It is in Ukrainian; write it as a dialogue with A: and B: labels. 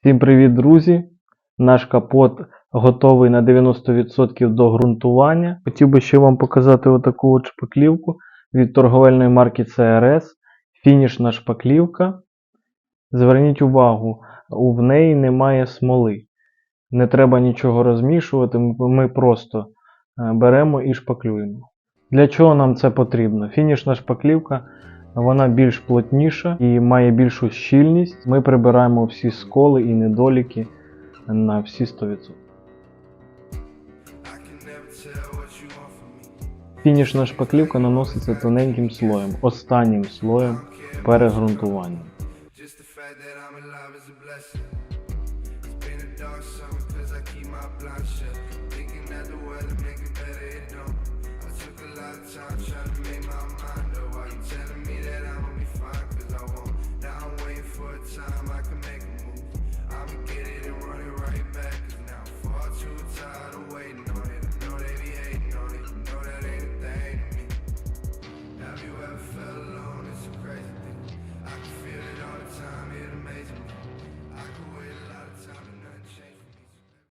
A: Всім привіт, друзі! Наш капот готовий на 90% до ґрунтування. Хотів би ще вам показати отаку от шпаклівку від торговельної марки CRS. Фінішна шпаклівка. Зверніть увагу, в неї немає смоли. Не треба нічого розмішувати, ми просто е, беремо і шпаклюємо. Для чого нам це потрібно? Фінішна шпаклівка вона більш плотніша і має більшу щільність. Ми прибираємо всі сколи і недоліки на всі 100%. Фінішна шпаклівка наноситься тоненьким слоєм, останнім слоєм
B: shut. Thinking that the weather make